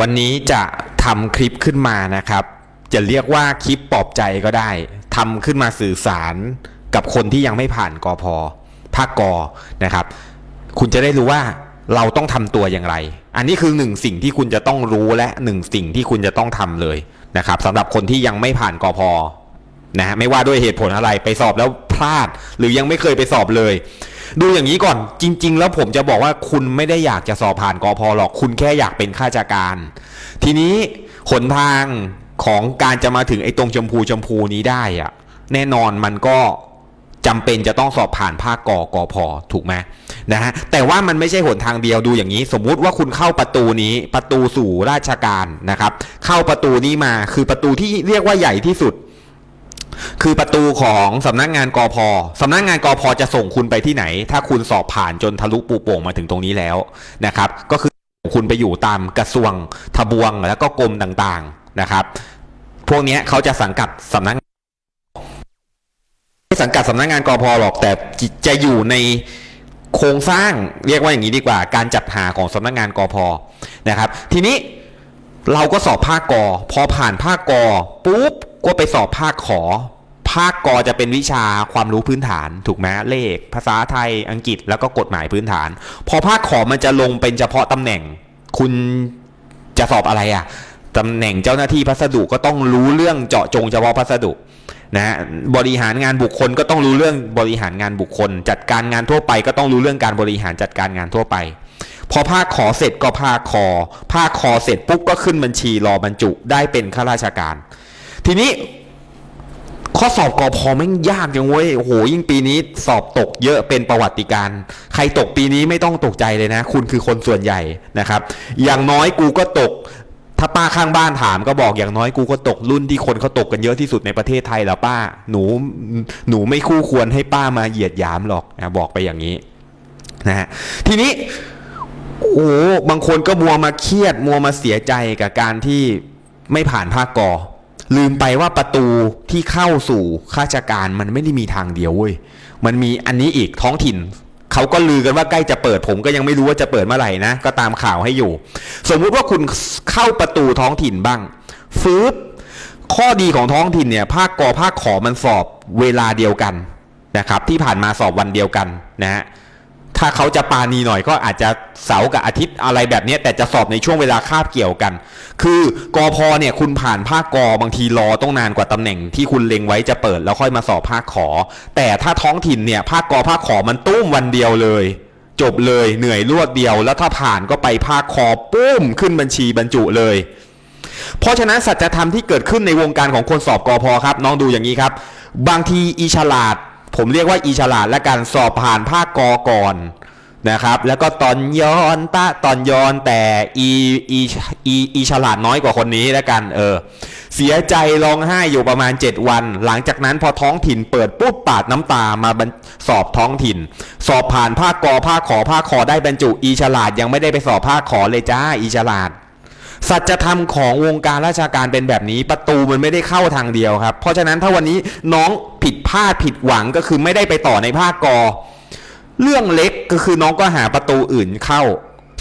วันนี้จะทำคลิปขึ้นมานะครับ จะเรียกว่าคลิปปลอบใจก็ได้ทำขึ้นมาสื่อสารกับคนที่ยังไม่ผ่านกอพอภาคกอนะครับ คุณจะได้รู้ว่าเราต้องทำตัวอย่างไร อันนี้คือหนึ่งสิ่งที่คุณจะต้องรู้และหนึ่งสิ่งที่คุณจะต้องทำเลยนะครับสำหรับคนที่ยังไม่ผ่านกอพอนะฮะไม่ว่าด้วยเหตุผลอะไรไปสอบแล้วพลาด หรือยังไม่เคยไปสอบเลย ดูอย่างนี้ก่อนจริง ๆ แล้วผมจะบอกว่าคุณไม่ได้อยากจะสอบผ่านกอพอหรอกคุณแค่อยากเป็นข้าราชการ ทีนี้หนทางของการจะมาถึงไอ้ตรงชมพูชมพูนี้ได้อะแน่นอนมันก็จำเป็นจะต้องสอบผ่านภาคกอกอพอถูกไหมนะฮะแต่ว่ามันไม่ใช่หนทางเดียวดูอย่างนี้ สมมุติว่าคุณเข้าประตูนี้ประตูสู่ราชการนะครับ เข้าประตูนี้มาคือประตูที่เรียกว่าใหญ่ที่สุด คือประตูของสำนักงานกอพอสำนักงานกอพอจะส่งคุณไปที่ไหน ถ้าคุณสอบผ่านจนทะลุปูโป่งมาถึงตรงนี้แล้วนะครับ ก็คือคุณไปอยู่ตามกระทรวงทบวงแล้วก็กรมต่างๆนะครับ พวกนี้เขาจะสังกัดสำนักไม่สังกัดสำนักงานกอพอหรอกแต่จะอยู่ในโครงสร้างเรียกว่าอย่างนี้ดีกว่า การจัดหาของสำนักงานกอพอนะครับ ทีนี้เราก็สอบภาคกอพอผ่านภาคกอปุ๊บก็ไปสอบภาคขอ ภาคกอจะเป็นวิชาความรู้พื้นฐาน ถูกไหมเลข ภาษาไทยอังกฤษแล้วก็กฎหมายพื้นฐาน พอภาคขอมันจะลงเป็นเฉพาะตำแหน่ง คุณจะสอบอะไรอะตำแหน่งเจ้าหน้าที่พัสดุก็ต้องรู้เรื่องเจาะจงเฉพาะพัสดุนะฮะบริหารงานบุคคลก็ต้องรู้เรื่องบริหารงานบุคคล จัดการงานทั่วไปก็ต้องรู้เรื่องการบริหารจัดการงานทั่วไป พอภาคขอเสร็จก็ภาคคอภาคคอเสร็จปุ๊บก็ขึ้นบัญชีรอ บรรจุได้เป็นข้าราชการ ทีนี้ ข้อสอบกอพอแม่งยากจังเว้ยโอ้โหยิ่งปีนี้สอบตกเยอะเป็นประวัติการ ใครตกปีนี้ไม่ต้องตกใจเลยนะ คุณคือคนส่วนใหญ่นะครับ อย่างน้อยกูก็ตก ถ้าป้าข้างบ้านถามก็บอกอย่างน้อยกูก็ตกรุ่นที่คนเขาตกกันเยอะที่สุดในประเทศไทยแล้วป้า หนูหนูไม่คู่ควรให้ป้ามาเหยียดหยามหรอกนะบอกไปอย่างนี้นะฮะทีนี้โอ้โหบางคนก็มัวมาเครียดมัวมาเสียใจกับการที่ไม่ผ่านภาคกอ ลืมไปว่าประตูที่เข้าสู่ข้าราชการมันไม่ได้มีทางเดียวเว้ยมันมีอันนี้อีกท้องถิ่นเขาก็ลือกันว่าใกล้จะเปิดผมก็ยังไม่รู้ว่าจะเปิดเมื่อไหร่นะ ก็ตามข่าวให้อยู่ สมมุติว่าคุณเข้าประตูท้องถิ่นบ้างฟืบข้อดีของท้องถิ่นเนี่ย ภาคกอภาคขอมันสอบเวลาเดียวกันนะครับ ที่ผ่านมาสอบวันเดียวกันนะฮะ ถ้าเขาจะปานีหน่อยก็อาจจะเสาร์กับอาทิตย์อะไรแบบนี้แต่จะสอบในช่วงเวลาคาบเกี่ยวกัน คือกอพอเนี่ยคุณผ่านภาคกอบางทีรอต้องนานกว่าตำแหน่งที่คุณเล็งไว้จะเปิดแล้วค่อยมาสอบภาคขอ แต่ถ้าท้องถิ่นเนี่ยภาคกอภาคขอมันตุ้มวันเดียวเลย จบเลยเหนื่อยรวดเดียวแล้วถ้าผ่านก็ไปภาคคอปุ้มขึ้นบัญชีบรรจุเลย เพราะฉะนั้นสัจธรรมที่เกิดขึ้นในวงการของคนสอบกอพอครับ น้องดูอย่างนี้ครับ บางทีอีฉลาด ผมเรียกว่าอีฉลาดและการสอบผ่านภาคกอก่อนนะครับ แล้วก็ตอนย้อนตะตอนย้อนแต่อีอีอีอีฉลาดน้อยกว่าคนนี้แล้วกันเออเสียใจร้องไห้อยู่ประมาณ 7 วัน หลังจากนั้นพอท้องถิ่นเปิดปุ๊บปาดน้ำตามาสอบท้องถิ่น สอบผ่านภาคกอภาคขอภาคขอได้บรรจุ อีฉลาดยังไม่ได้ไปสอบภาคขอเลยจ้าอีฉลาด สัจธรรมของวงการราชการเป็นแบบนี้ ประตูมันไม่ได้เข้าทางเดียวครับ เพราะฉะนั้นถ้าวันนี้น้องผิดพลาดผิดหวังก็คือไม่ได้ไปต่อในภาคกอ เรื่องเล็กก็คือน้องก็หาประตูอื่นเข้า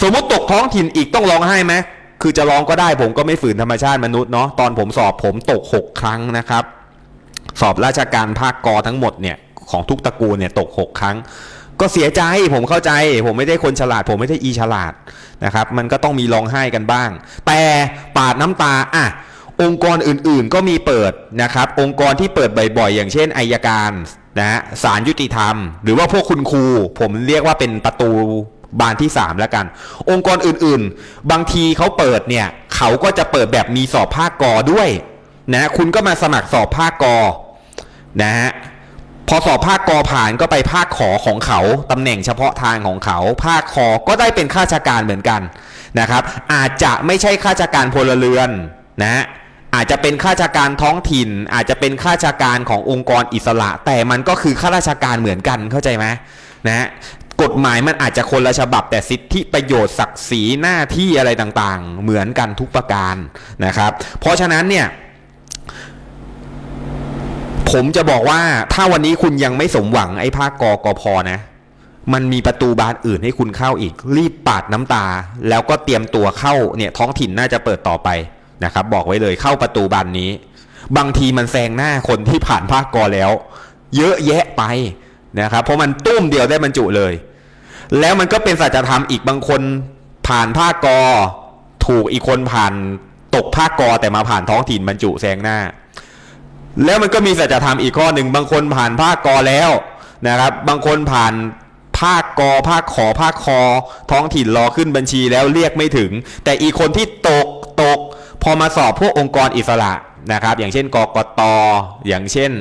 สมมติตกท้องถิ่นอีกต้องร้องไห้ไหมคือจะร้องก็ได้ผมก็ไม่ฝืนธรรมชาติมนุษย์เนาะตอนผมสอบผมตกหกครั้งนะครับ สอบราชการภาคกอทั้งหมดเนี่ยของทุกตระกูลเนี่ยตกหกครั้ง ก็เสียใจผมเข้าใจ ผมไม่ได้คนฉลาด ผมไม่ได้อีฉลาดนะครับ มันก็ต้องมีร้องไห้กันบ้าง แต่ปาดน้ำตาอะองค์กรอื่นๆก็มีเปิดนะครับ องค์กรที่เปิดบ่อยๆ อย่างเช่นอายการนะฮะศาลยุติธรรม หรือว่าพวกคุณครู ผมเรียกว่าเป็นประตูบานที่ 3 แล้วกัน องค์กรอื่นๆ บางทีเขาเปิดเนี่ย เขาก็จะเปิดแบบมีสอบภาคกอด้วยนะคุณก็มาสมัครสอบภาคกอนะฮะ พอสอบภาคกอผ่านก็ไปภาคขอของเขาตำแหน่งเฉพาะทางของเขา ภาคคอก็ได้เป็นข้าราชการเหมือนกันนะครับ อาจจะไม่ใช่ข้าราชการพลเรือนนะอาจจะเป็นข้าราชการท้องถิ่น อาจจะเป็นข้าราชการขององค์กรอิสระ แต่มันก็คือข้าราชการเหมือนกันเข้าใจไหมนะกฎหมายมันอาจจะคนละฉบับแต่สิทธิประโยชน์ศักดิ์ศรีหน้าที่อะไรต่างๆ เหมือนกันทุกประการนะครับ เพราะฉะนั้นเนี่ย ผมจะบอกว่าถ้าวันนี้คุณยังไม่สมหวังไอ้ภาคกกพนะ มันมีประตูบานอื่นให้คุณเข้าอีก รีบปาดน้ำตา แล้วก็เตรียมตัวเข้าเนี่ยท้องถิ่นน่าจะเปิดต่อไปนะครับ บอกไว้เลยเข้าประตูบานนี้ บางทีมันแซงหน้าคนที่ผ่านภาคกอแล้ว เยอะแยะไปนะครับ เพราะมันตุ้มเดียวได้บรรจุเลย แล้วมันก็เป็นสัจธรรมอีกบางคนผ่านภาคกอ ถูกอีกคนผ่านตกภาคกอแต่มาผ่านท้องถิ่นบรรจุแซงหน้า แล้วมันก็มีสัจธรรมอีกข้อหนึ่งบางคนผ่านภาคกอแล้วนะครับ บางคนผ่านภาคกอภาคขอภาคคอ ท้องถิ่นรอขึ้นบัญชีแล้วเรียกไม่ถึง แต่อีกคนที่ตกตก พอมาสอบพวกองค์กรอิสระนะครับ อย่างเช่นกกตอย่างเช่น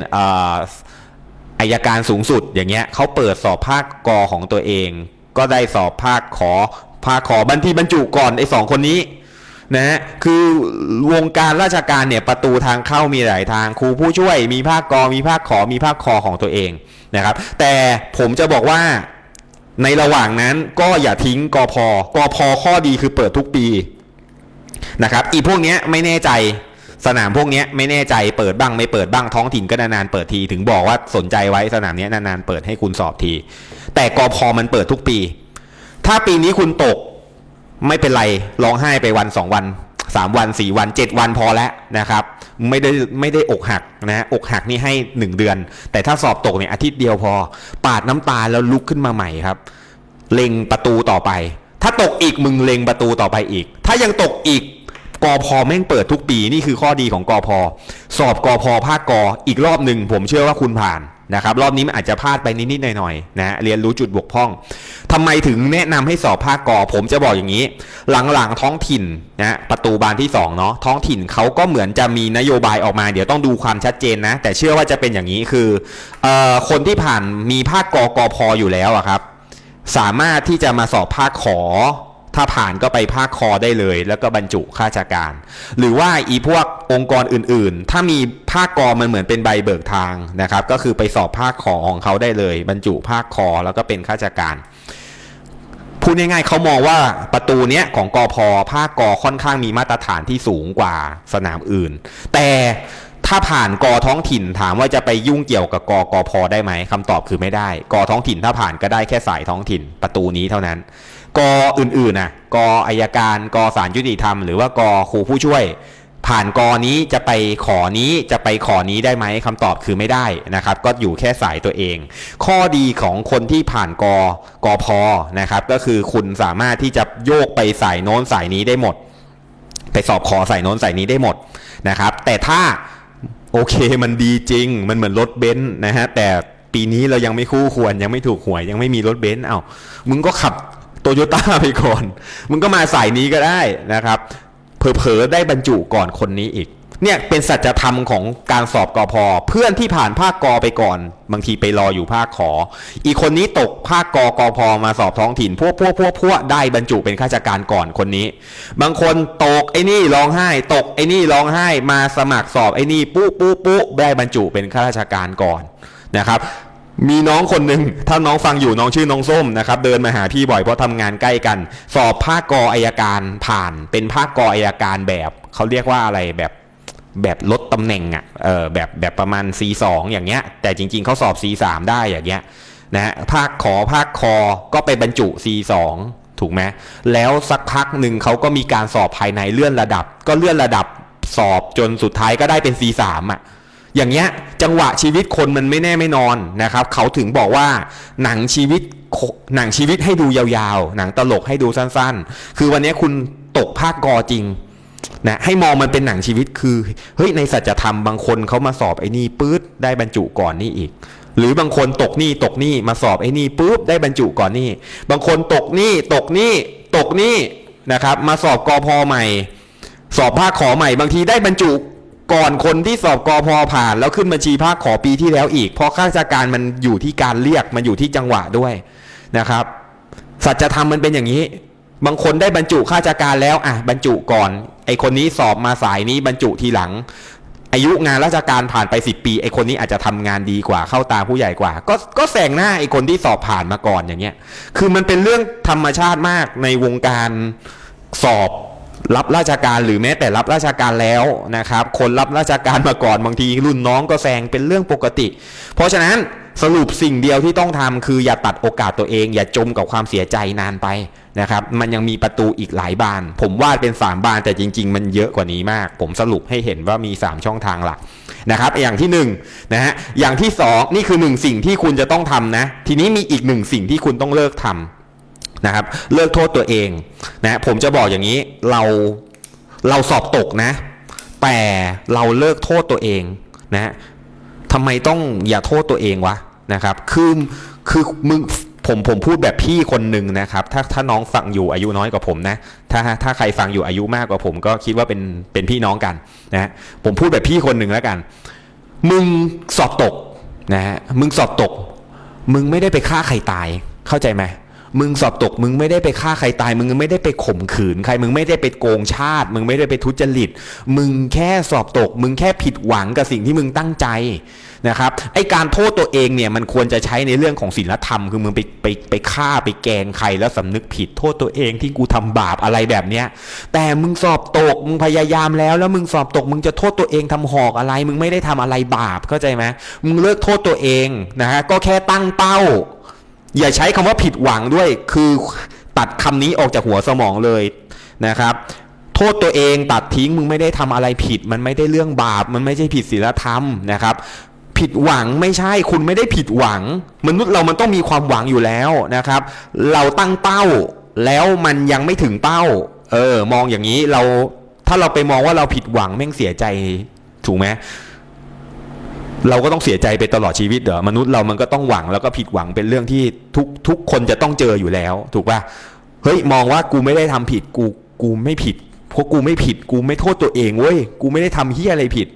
อายการสูงสุดอย่างเงี้ยเขาเปิดสอบภาคกอของตัวเอง ก็ได้สอบภาคขอภาคขอบัญทีบรรจุก่อนไอ้สองคนนี้ นะฮะคือวงการราชการเนี่ยประตูทางเข้ามีหลายทางครูผู้ช่วยมีภาคกอมีภาคขอมีภาคคอของตัวเองนะครับ แต่ผมจะบอกว่าในระหว่างนั้นก็อย่าทิ้งกอพอกอพอข้อดีคือเปิดทุกปีนะครับอีพวกเนี้ยไม่แน่ใจสนามพวกนี้ไม่แน่ใจเปิดบ้างไม่เปิดบ้างท้องถิ่นก็นานๆเปิดทีถึงบอกว่าสนใจไว้สนามนี้นานๆเปิดให้คุณสอบที แต่กอพอมันเปิดทุกปี ถ้าปีนี้คุณตก ไม่เป็นไรร้องไห้ไปวันสองวันสามวันสี่วันเจ็ดวันพอแล้วนะครับไม่ได้ไม่ได้อกหักนะอกหักนี่ให้หนึ่งเดือน แต่ถ้าสอบตกเนี่ยอาทิตย์เดียวพอ ปาดน้ำตาแล้วลุกขึ้นมาใหม่ครับ เล็งประตูต่อไป ถ้าตกอีกมึงเล็งประตูต่อไปอีก ถ้ายังตกอีกกอพอแม่งเปิดทุกปีนี่คือข้อดีของกอพอสอบกอพอภาคกออีกรอบหนึ่งผมเชื่อว่าคุณผ่าน นะครับรอบนี้มันอาจจะพลาดไปนิดๆหน่อยๆนะเรียนรู้จุดบกพร่องทำไมถึงแนะนำให้สอบภาคกอผมจะบอกอย่างนี้ หลังๆท้องถิ่นนะประตูบานที่สองเนาะท้องถิ่นเขาก็เหมือนจะมีนโยบายออกมา เดี๋ยวต้องดูความชัดเจนนะ แต่เชื่อว่าจะเป็นอย่างนี้คือออคนที่ผ่านมีภาคกอกอพออยู่แล้วอะครับ สามารถที่จะมาสอบภาคขอ ถ้าผ่านก็ไปภาคคอได้เลย แล้วก็บรรจุข้าราชการ หรือว่าอีพวกองค์กรอื่น ๆ ถ้ามีภาคกอมันเหมือนเป็นใบเบิกทางนะครับ ก็คือไปสอบภาคขอของเขาได้เลย บรรจุภาคคอแล้วก็เป็นข้าราชการพูดง่ายๆเขามองว่าประตูเนี้ยของกอพอภาคกอค่อนข้างมีมาตรฐานที่สูงกว่าสนามอื่น แต่ ถ้าผ่านกอท้องถิ่นถามว่าจะไปยุ่งเกี่ยวกับกอกอพอได้ไหมคำตอบคือไม่ได้ กอท้องถิ่นถ้าผ่านก็ได้แค่สายท้องถิ่นประตูนี้เท่านั้น กออื่นๆนะกออายการกอสารยุติธรรมหรือว่ากอครูผู้ช่วย ผ่านกอนี้จะไปขอนี้จะไปขอนี้ได้ไหมคำตอบคือไม่ได้นะครับ ก็อยู่แค่สายตัวเอง ข้อดีของคนที่ผ่านกอกอพอนะครับก็คือคุณสามารถที่จะโยกไปสายโน้นสายนี้ได้หมด ไปสอบขอสายโน้นสายนี้ได้หมดนะครับ แต่ถ้า โอเคมันดีจริง มันเหมือนรถเบนซ์นะฮะ แต่ปีนี้เรายังไม่คู่ควรยังไม่ถูกหวยยังไม่มีรถเบนซ์เอ้ามึงก็ขับโตโยต้าไปก่อน มึงก็มาสายนี้ก็ได้นะครับเผลอๆได้บรรจุก่อนคนนี้อีก เนี่ยเป็นสัจธรรมของการสอบกอพอเพื่อนที่ผ่านภาคกอไปก่อน บางทีไปรออยู่ภาคขอ อีกคนนี้ตกภาคกอกอพอมาสอบท้องถิ่น พวกพวกพวกพวกได้บรรจุเป็นข้าราชการก่อนคนนี้ บางคนตกไอ้นี่ร้องไห้ ตกไอ้นี่ร้องไห้มาสมัครสอบไอ้นี่ปุ๊ปุ๊ปุ๊ได้บรรจุเป็นข้าราชการก่อนนะครับมีน้องคนหนึ่งถ้าน้องฟังอยู่น้องชื่อน้องส้มนะครับเดินมาหาพี่บ่อยเพราะทำงานใกล้กัน สอบภาคกออายการผ่าน เป็นภาคกออายการแบบเขาเรียกว่าอะไรแบบ แบบลดตำแหน่งอะ่ะเออแบบแบบประมาณ C2 อย่างเงี้ย แต่จริงๆเขาสอบ C3 ได้อย่างเงี้ยนะฮะภาคขอภาคคอก็ไปบรรจุ C2 ถูกไหมแล้วสักพักหนึ่งเขาก็มีการสอบภายในเลื่อนระดับ ก็เลื่อนระดับสอบจนสุดท้ายก็ได้เป็น C3 อะอย่างเงี้ยจังหวะชีวิตคนมันไม่แน่ไม่นอนนะครับเขาถึงบอกว่าหนังชีวิตหนังชีวิตให้ดูยาวๆ หนังตลกให้ดูสั้นๆ คือวันนี้คุณตกภาคกอจริง นะให้มองมันเป็นหนังชีวิตคือเฮ้ยในสัจธรรมบางคนเขามาสอบไอ้นี่ปื๊ดได้บรรจุก่อนนี่อีก หรือบางคนตกนี่ตกนี่มาสอบไอ้นี่ปุ๊บได้บรรจุก่อนนี่ บางคนตกนี่ตกนี่ตกนี่นะครับ มาสอบกอพอใหม่ สอบภาคขอใหม่ บางทีได้บรรจุก่อนคนที่สอบกอพอผ่าน แล้วขึ้นบัญชีภาคขอปีที่แล้วอีก เพราะข้าราชการมันอยู่ที่การเรียกมันอยู่ที่จังหวะด้วยนะครับ สัจธรรมมันเป็นอย่างนี้ บางคนได้บรรจุข้าราชการแล้วอะบรรจุก่อน ไอคนนี้สอบมาสายนี้บรรจุทีหลัง อายุงานราชการผ่านไปสิปี ไอคนนี้อาจจะทำงานดีกว่าเข้าตาผู้ใหญ่กว่า ก็ก็แซงหน้าไอคนที่สอบผ่านมาก่อนอย่างเงี้ย คือมันเป็นเรื่องธรรมชาติมากในวงการสอบรับราชการหรือแม้แต่รับราชการแล้วนะครับ คนรับราชการมาก่อนบางที รุ่นน้องก็แซงเป็นเรื่องปกติ เพราะฉะนั้นสรุปสิ่งเดียวที่ต้องทำคืออย่าตัดโอกาสตัวเอง อย่าจมกับความเสียใจนานไป นะครับมันยังมีประตูอีกหลายบาน ผมวาดเป็น 3 บานแต่จริง ๆ มันเยอะกว่านี้มาก ผมสรุปให้เห็นว่ามี 3 ช่องทางหลักนะครับอย่างที่1นงนะฮะอย่างที่ 2 นี่คือ 1 สิ่งที่คุณจะต้องทำนะ ทีนี้มีอีกหนึ่งสิ่งที่คุณต้องเลิกทำนะครับเลิกโทษตัวเองนะผมจะบอกอย่างนี้เราเราสอบตกนะ แต่เราเลิกโทษตัวเองนะทำไมต้องอย่าโทษตัวเองวะนะครับคือคือมึง ผมผมพูดแบบพี่คนหนึ่งนะครับ ถ้าถ้าน้องฟังอยู่อายุน้อยกว่าผมนะ ถ้าถ้าใครฟังอยู่อายุมากกว่าผมก็คิดว่าเป็นเป็นพี่น้องกันนะผมพูดแบบพี่คนหนึ่งแล้วกัน มึงสอบตกนะฮะมึงสอบตก มึงไม่ได้ไปฆ่าใครตาย เข้าใจไหมมึงสอบตก มึงไม่ได้ไปฆ่าใครตาย มึงไม่ได้ไปข่มขืนใคร มึงไม่ได้ไปโกงชาติ มึงไม่ได้ไปทุจริต มึงแค่สอบตก มึงแค่ผิดหวังกับสิ่งที่มึงตั้งใจ นะครับไอการโทษตัวเองเนี่ยมันควรจะใช้ในเรื่องของศีลธรรม คือมึงไปไปไปฆ่าไปแกงใครแล้วสำนึกผิดโทษตัวเองที่กูทำบาปอะไรแบบเนี้ยแต่มึงสอบตกมึงพยายามแล้ว แล้วมึงสอบตกมึงจะโทษตัวเองทำหอกอะไร มึงไม่ได้ทำอะไรบาปเข้าใจไหมมึงเลิกโทษตัวเองนะฮะก็แค่ตั้งเป้า อย่าใช้คำว่าผิดหวังด้วย คือตัดคำนี้ออกจากหัวสมองเลยนะครับโทษตัวเองตัดทิ้งมึงไม่ได้ทำอะไรผิด มันไม่ได้เรื่องบาป มันไม่ใช่ผิดศีลธรรมนะครับ ผิดหวังไม่ใช่คุณไม่ได้ผิดหวัง มนุษย์เรามันต้องมีความหวังอยู่แล้วนะครับ เราตั้งเป้าแล้วมันยังไม่ถึงเป้า เออ มองอย่างนี้เราถ้าเราไปมองว่าเราผิดหวังแม่งเสียใจถูกไหมเราก็ต้องเสียใจไปตลอดชีวิตเหรอมนุษย์เรามันก็ต้องหวังแล้วก็ผิดหวังเป็นเรื่องที่ทุกทุกคนจะต้องเจออยู่แล้ว ถูกป่ะเฮ้ยมองว่ากูไม่ได้ทำผิดกูกูไม่ผิดเพราะกูไม่ผิด กูไม่โทษตัวเองเว้ยกูไม่ได้ทำเฮี้ยอะไรผิด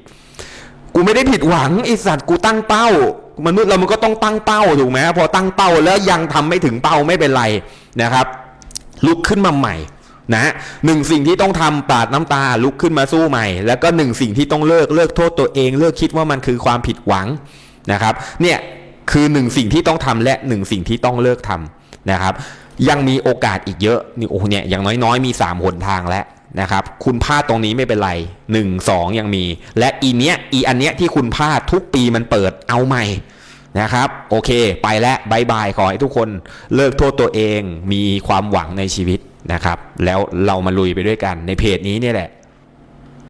กูไม่ได้ผิดหวังไอสัตว์กูตั้งเป้ามนุษย์เรามันก็ต้องตั้งเป้าถูกไหมพอตั้งเป้าแล้วยังทำไม่ถึงเป้าไม่เป็นไรนะครับ ลุกขึ้นมาใหม่นะหนึ่งสิ่งที่ต้องทำปาดน้ำตาลุกขึ้นมาสู้ใหม่ แล้วก็หนึ่งสิ่งที่ต้องเลิกเลิกโทษตัวเอง เลิกคิดว่ามันคือความผิดหวังนะครับ เนี่ยคือหนึ่งสิ่งที่ต้องทำและหนึ่งสิ่งที่ต้องเลิกทำนะครับ ยังมีโอกาสอีกเยอะนี่โอ้เนี่ยอย่างน้อยๆ มีสามหนทางแล้ว นะครับคุณพลาดตรงนี้ไม่เป็นไรหนึ่งสองยังมี และอีเนี้ยอีอันเนี้ยที่คุณพลาดทุกปีมันเปิดเอาใหม่นะครับ โอเค ไปแล้วบายบายขอให้ทุกคนเลิกโทษตัวเองมีความหวังในชีวิตนะครับ แล้วเรามาลุยไปด้วยกันในเพจนี้เนี่ยแหละ